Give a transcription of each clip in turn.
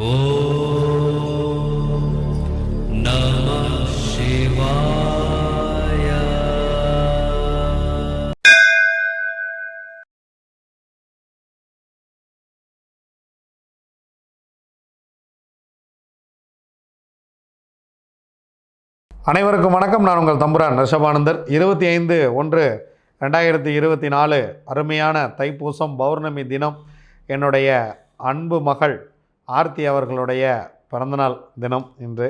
அனைவருக்கும் வணக்கம். நான் உங்கள் தம்புரான் ரிஷபானந்தர். இருபத்தி ஐந்து ஒன்று ரெண்டாயிரத்தி இருபத்தி நாலு அருமையான தைப்பூசம் பௌர்ணமி தினம். என்னுடைய அன்பு மகள் ஆர்த்தி அவர்களுடைய பிறந்தநாள் தினம் இன்று.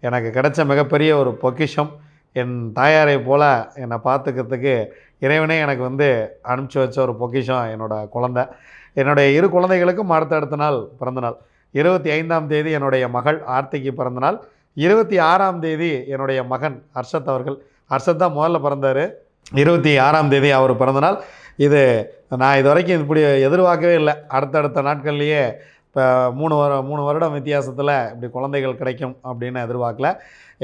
எனக்கு கிடைச்ச மிகப்பெரிய ஒரு பொக்கிஷம். என் தாயாரை போல் என்னை பார்த்துக்கிறதுக்கு இறைவனே எனக்கு வந்து அனுப்பிச்சி வச்ச ஒரு பொக்கிஷம் என்னோட குழந்தை. என்னுடைய இரு குழந்தைகளுக்கும் அடுத்த அடுத்த நாள் பிறந்தநாள். இருபத்தி ஐந்தாம் தேதி என்னுடைய மகள் ஆர்த்திக்கு பிறந்தநாள். இருபத்தி ஆறாம் தேதி என்னுடைய மகன் ஹர்ஷத் அவர்கள். ஹர்ஷத் தான் முதல்ல பிறந்தார். இருபத்தி ஆறாம் தேதி அவர் பிறந்தநாள். இது நான் இது வரைக்கும் இப்படி எதிர்பார்க்கவே இல்லை. அடுத்தடுத்த நாட்கள்லேயே இப்போ மூணு வர மூணு வருடம் வித்தியாசத்தில் இப்படி குழந்தைகள் கிடைக்கும் அப்படின்னு எதிர்பார்க்கல.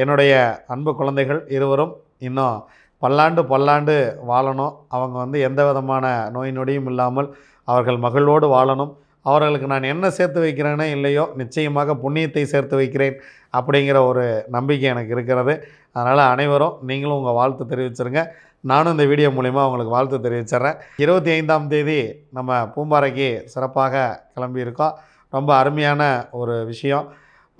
என்னுடைய அன்பு குழந்தைகள் இருவரும் இன்னும் பல்லாண்டு பல்லாண்டு வாழணும். அவங்க வந்து எந்த விதமான நோய் நொடியும் இல்லாமல் அவர்கள் மகிழ்வோடு வாழணும். அவர்களுக்கு நான் என்ன சேர்த்து வைக்கிறேனோ இல்லையோ நிச்சயமாக புண்ணியத்தை சேர்த்து வைக்கிறேன் அப்படிங்கிற ஒரு நம்பிக்கை எனக்கு இருக்கிறது. அதனால் அனைவரும் நீங்களும் உங்கள் வாழ்த்து தெரிவிச்சிருங்க. நானும் இந்த வீடியோ மூலிமா உங்களுக்கு வாழ்த்து தெரிவிச்சிட்றேன். இருபத்தி ஐந்தாம் தேதி நம்ம பூம்பாறைக்கு சிறப்பாக கிளம்பியிருக்கோம். ரொம்ப அருமையான ஒரு விஷயம்.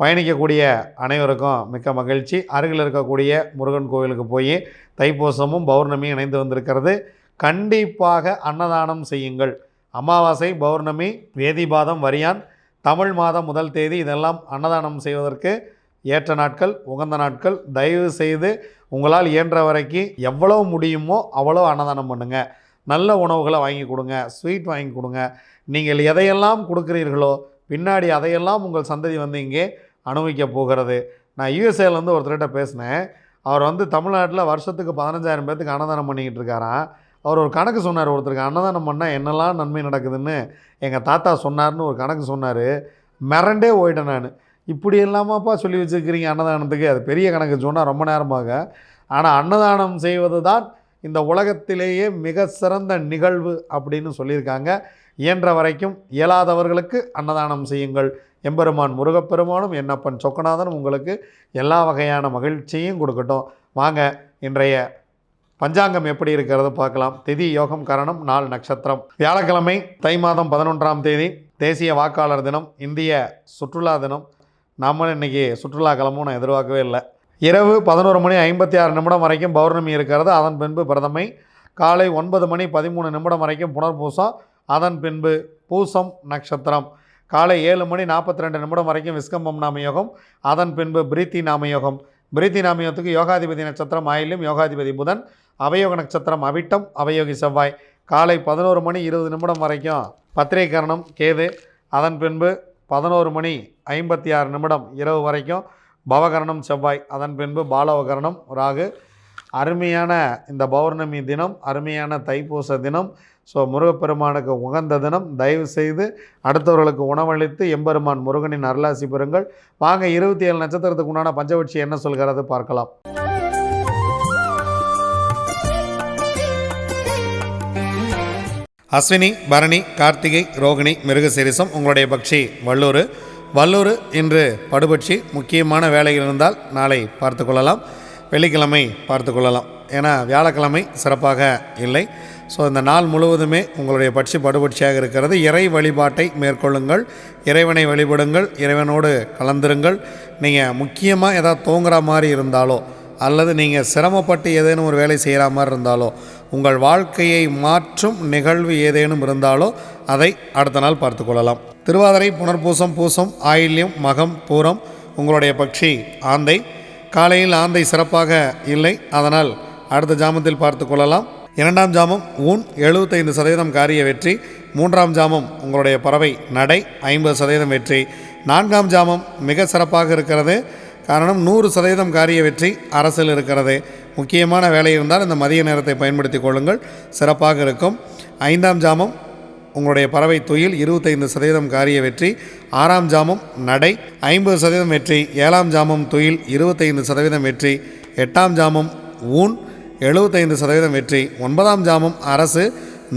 பயணிக்கக்கூடிய அனைவருக்கும் மிக்க மகிழ்ச்சி. அருகில் இருக்கக்கூடிய முருகன் கோவிலுக்கு போய் தைப்பூசமும் பௌர்ணமியும் இணைந்து வந்திருக்கிறது. கண்டிப்பாக அன்னதானம் செய்யுங்கள். அமாவாசை பௌர்ணமி வேதிபாதம் வரியான் தமிழ் மாதம் முதல் தேதி இதெல்லாம் அன்னதானம் செய்வதற்கு ஏற்ற நாட்கள் உகந்த நாட்கள். தயவு செய்து உங்களால் இயன்ற வரைக்கும் எவ்வளோ முடியுமோ அவ்வளோ அன்னதானம் பண்ணுங்கள் நல்ல உணவுகளை வாங்கி கொடுங்க. ஸ்வீட் வாங்கி கொடுங்க. நீங்கள் எதையெல்லாம் கொடுக்குறீர்களோ பின்னாடி அதையெல்லாம் உங்கள் சந்ததி வந்து இங்கே அனுபவிக்க போகிறது. நான் யூஎஸ்ஏலேருந்து ஒருத்தர்கிட்ட பேசினேன். அவர் வந்து தமிழ்நாட்டில் வருஷத்துக்கு பதினஞ்சாயிரம் பேர்த்துக்கு அன்னதானம் பண்ணிக்கிட்டு இருக்காராம் அவர் ஒரு கணக்கு சொன்னார் ஒருத்தருக்கு அன்னதானம் பண்ணால் என்னெல்லாம் நன்மை நடக்குதுன்னு. எங்கள் தாத்தா சொன்னார்னு ஒரு கணக்கு சொன்னார். மிரண்டே போயிட்டேன் நான். இப்படி இல்லாமப்பா சொல்லி வச்சுருக்கிறீங்க அன்னதானத்துக்கு? அது பெரிய கணக்கு சொன்னால் ரொம்ப நேரமாக ஆனால் அன்னதானம் செய்வது தான் இந்த உலகத்திலேயே மிக சிறந்த நிகழ்வு அப்படின்னு சொல்லியிருக்காங்க. இயன்ற வரைக்கும் இயலாதவர்களுக்கு அன்னதானம் செய்யுங்கள். எம்பெருமான் முருகப்பெருமானும் என்னப்பன் சொக்கநாதனும் உங்களுக்கு எல்லா வகையான மகிழ்ச்சியும் கொடுக்கட்டும். வாங்க இன்றைய பஞ்சாங்கம் எப்படி இருக்கிறது பார்க்கலாம். திதி யோகம் கரணம் நாள் நட்சத்திரம். வியாழக்கிழமை தை மாதம் பதினொன்றாம் தேதி தேசிய வாக்காளர் தினம் இந்திய சுற்றுலா தினம். நாமளும் இன்றைக்கி சுற்றுலா கிளம்பும் நான் எதிர்பார்க்கவே இல்லை. இரவு பதினோரு மணி ஐம்பத்தி ஆறு நிமிடம் வரைக்கும் பௌர்ணமி இருக்கிறது. அதன் பின்பு பிரதமை காலை ஒன்பது மணி பதிமூணு நிமிடம் வரைக்கும் புனர்பூசம் அதன் பின்பு பூசம் நட்சத்திரம். காலை ஏழு மணி நாற்பத்தி ரெண்டு நிமிடம் வரைக்கும் விஸ்கம்பம் நாமயோகம். அதன் பின்பு பிரீத்தி நாமயோகம். பிரீத்தி நாமயோகத்துக்கு யோகாதிபதி நட்சத்திரம் ஆயிலும் யோகாதிபதி புதன். அவயோக நட்சத்திரம் அவிட்டம் அவயோகி செவ்வாய். காலை பதினோரு மணி இருபது நிமிடம் வரைக்கும் பத்திரிகரணம் கேது. அதன் பின்பு பதினோரு மணி ஐம்பத்தி ஆறு நிமிடம் இரவு வரைக்கும் பவகரணம் செவ்வாய். அதன் பின்பு பாலவகரணம் ராகு. அருமையான இந்த பௌர்ணமி தினம் அருமையான தைப்பூச தினம். ஸோ முருகப்பெருமானுக்கு உகந்த தினம். தயவு செய்து அடுத்தவர்களுக்கு உணவளித்து எம்பெருமான் முருகனின் அருளாசி பெறுங்கள். வாங்க இருபத்தி ஏழு நட்சத்திரத்துக்கு உண்டான பஞ்சபட்சி என்ன சொல்கிறது பார்க்கலாம். அஸ்வினி பரணி கார்த்திகை ரோகிணி மிருகசீரிசம் உங்களுடைய பக்ஷி வல்லூர் வல்லூர் இன்று படுபட்சி முக்கியமான வேலைகள் இருந்தால் நாளை பார்த்து கொள்ளலாம் வெள்ளிக்கிழமை பார்த்து கொள்ளலாம் ஏன்னா வியாழக்கிழமை சிறப்பாக இல்லை. ஸோ இந்த நாள் முழுவதுமே உங்களுடைய பட்சி படுபட்சியாக இருக்கிறது. இறை வழிபாட்டை மேற்கொள்ளுங்கள். இறைவனை வழிபடுங்கள். இறைவனோடு கலந்துருங்கள். நீங்கள் முக்கியமாக எதாவது தூங்குற மாதிரி இருந்தாலோ அல்லது நீங்கள் சிரமப்பட்டு ஏதேனும் ஒரு வேலை செய்கிற மாதிரி இருந்தாலோ உங்கள் வாழ்க்கையை மாற்றும் நிகழ்வு ஏதேனும் இருந்தாலோ அதை அடுத்த நாள் பார்த்துக்கொள்ளலாம். திருவாதிரை புனர்பூசம் பூசம் ஆயில்யம் மகம் பூரம் உங்களுடைய பட்சி ஆந்தை. காலையில் ஆந்தை சிறப்பாக இல்லை. அதனால் அடுத்த ஜாமத்தில் பார்த்து கொள்ளலாம். இரண்டாம் ஜாமம் ஊன் எழுபத்தைந்து சதவீதம் காரிய வெற்றி. மூன்றாம் ஜாமம் உங்களுடைய பறவை நடை ஐம்பது சதவீதம் வெற்றி. நான்காம் ஜாமம் மிக சிறப்பாக இருக்கிறது. காரணம் நூறு சதவீதம் காரிய வெற்றி அரசில் இருக்கிறது. முக்கியமான வேலை இருந்தால் இந்த மதிய நேரத்தை பயன்படுத்தி கொள்ளுங்கள். சிறப்பாக இருக்கும். ஐந்தாம் ஜாமம் உங்களுடைய பறவை தொழில் இருபத்தைந்து சதவீதம் காரிய வெற்றி ஆறாம் ஜாமம் நடை ஐம்பது சதவீதம் வெற்றி ஏழாம் ஜாமம் தொழில் இருபத்தைந்து சதவீதம் வெற்றி எட்டாம் ஜாமம் ஊன் எழுபத்தைந்து சதவீதம் வெற்றி ஒன்பதாம் ஜாமம் அரசு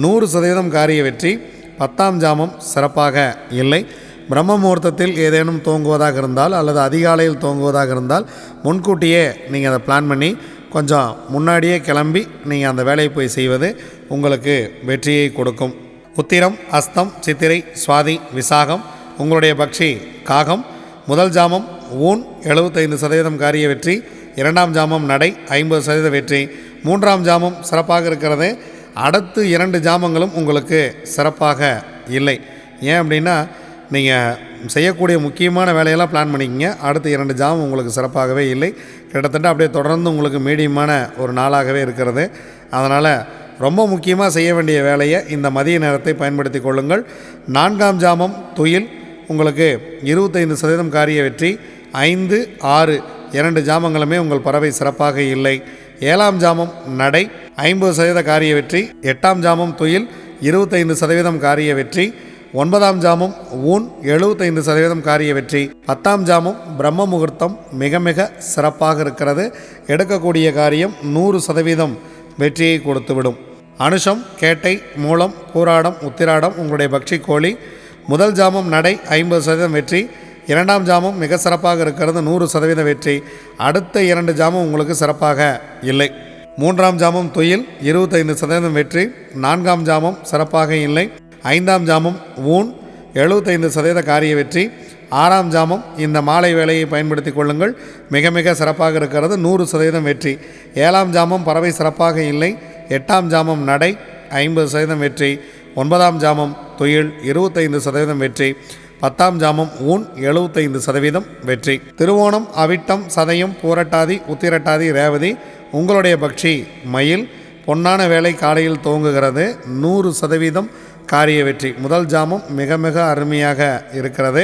நூறு சதவீதம் காரிய வெற்றி பத்தாம் ஜாமம் சிறப்பாக இல்லை. பிரம்ம முகூர்த்தத்தில் ஏதேனும் தோங்குவதாக இருந்தால் அல்லது அதிகாலையில் தோங்குவதாக இருந்தால் முன்கூட்டியே நீங்கள் அதை பிளான் பண்ணி கொஞ்சம் முன்னாடியே கிளம்பி நீங்கள் அந்த வேலையை போய் செய்வது உங்களுக்கு வெற்றியை கொடுக்கும். உத்திரம் அஸ்தம் சித்திரை சுவாதி விசாகம் உங்களுடைய பக்ஷி காகம் முதல் ஜாமம் ஊன் எழுபத்தைந்து சதவீதம் காரிய வெற்றி இரண்டாம் ஜாமம் நடை ஐம்பது சதவீத வெற்றி மூன்றாம் ஜாமம் சிறப்பாக இருக்கிறது அடுத்து இரண்டு ஜாமங்களும் உங்களுக்கு சிறப்பாக இல்லை. ஏன் அப்படின்னா நீங்கள் செய்யக்கூடிய முக்கியமான வேலையெல்லாம் பிளான் பண்ணிக்கிங்க அடுத்த இரண்டு ஜாம் உங்களுக்கு சிறப்பாகவே இல்லை. கிட்டத்தட்ட அப்படியே தொடர்ந்து உங்களுக்கு மீடியமான ஒரு நாளாகவே இருக்கிறது. அதனால் ரொம்ப முக்கியமாக செய்ய வேண்டிய வேலையை இந்த மதிய நேரத்தை பயன்படுத்தி கொள்ளுங்கள். நான்காம் ஜாமம் துயில். உங்களுக்கு இருபத்தைந்து சதவீதம் காரிய வெற்றி. ஐந்து ஆறு இரண்டு ஜாமங்களுமே உங்கள் பறவை சிறப்பாக இல்லை. ஏழாம் ஜாமம் நடை. ஐம்பது சதவீத காரிய வெற்றி. எட்டாம் ஜாமம் துயில். இருபத்தைந்து சதவீதம் காரிய வெற்றி. ஒன்பதாம் ஜாமம் ஊன். எழுபத்தைந்து சதவீதம் காரிய வெற்றி. பத்தாம் ஜாமம் பிரம்ம முகூர்த்தம் மிக மிக சிறப்பாக இருக்கிறது. எடுக்கக்கூடிய காரியம் நூறு சதவீதம் வெற்றியை கொடுத்துவிடும். அனுஷம் கேட்டை மூலம் பூராடம் உத்திராடம் உங்களுடைய பக்ஷி கோழி. முதல் ஜாமம் நடை ஐம்பது சதவீதம் வெற்றி. இரண்டாம் ஜாமம் மிக சிறப்பாக இருக்கிறது நூறு சதவீத வெற்றி. அடுத்த இரண்டு ஜாமம் உங்களுக்கு சிறப்பாக இல்லை. மூன்றாம் ஜாமம் துயில் இருபத்தைந்து சதவீதம் வெற்றி. நான்காம் ஜாமம் சிறப்பாக இல்லை. ஐந்தாம் ஜாமம் ஊன் எழுபத்தைந்து சதவீத காரிய வெற்றி. ஆறாம் ஜாமம் இந்த மாலை வேலையை பயன்படுத்தி கொள்ளுங்கள். மிக மிக சிறப்பாக இருக்கிறது நூறு சதவீதம் வெற்றி. ஏழாம் ஜாமம் பறவை சிறப்பாக இல்லை. எட்டாம் ஜாமம் நடை ஐம்பது சதவீதம் வெற்றி ஒன்பதாம் ஜாமம் துயில் இருபத்தைந்து சதவீதம் வெற்றி பத்தாம் ஜாமம் ஊன் எழுபத்தைந்து சதவீதம் வெற்றி. திருவோணம் அவிட்டம் சதயம் பூரட்டாதி உத்திரட்டாதி ரேவதி உங்களுடைய பக்ஷி மயில் பொன்னான வேலை காலையில் துவங்குகிறது நூறு சதவீதம் காரிய வெற்றி. முதல் ஜாமம் மிக மிக அருமையாக இருக்கிறது.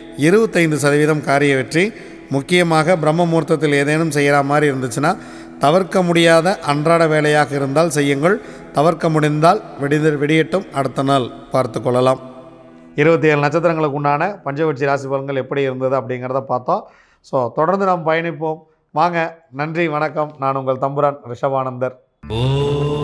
இருபத்தைந்து சதவீதம் காரிய வெற்றி. முக்கியமாக பிரம்ம முகூர்த்தத்தில் ஏதேனும் செய்கிற மாதிரி இருந்துச்சுன்னா தவிர்க்க முடியாத அன்றாட வேலையாக இருந்தால் செய்யுங்கள். தவிர்க்க முடிந்தால் வெடிது வெடியட்டும். அடுத்த நாள் பார்த்து கொள்ளலாம். இருபத்தி ஏழு நட்சத்திரங்களுக்கு உண்டான பஞ்சவட்சி ராசி பலன்கள் எப்படி இருந்தது அப்படிங்கிறத பார்த்தோம். ஸோ தொடர்ந்து நாம் பயணிப்போம். வாங்க நன்றி வணக்கம். நான் உங்கள் தம்புரான் ரிஷபானந்தர். ஓ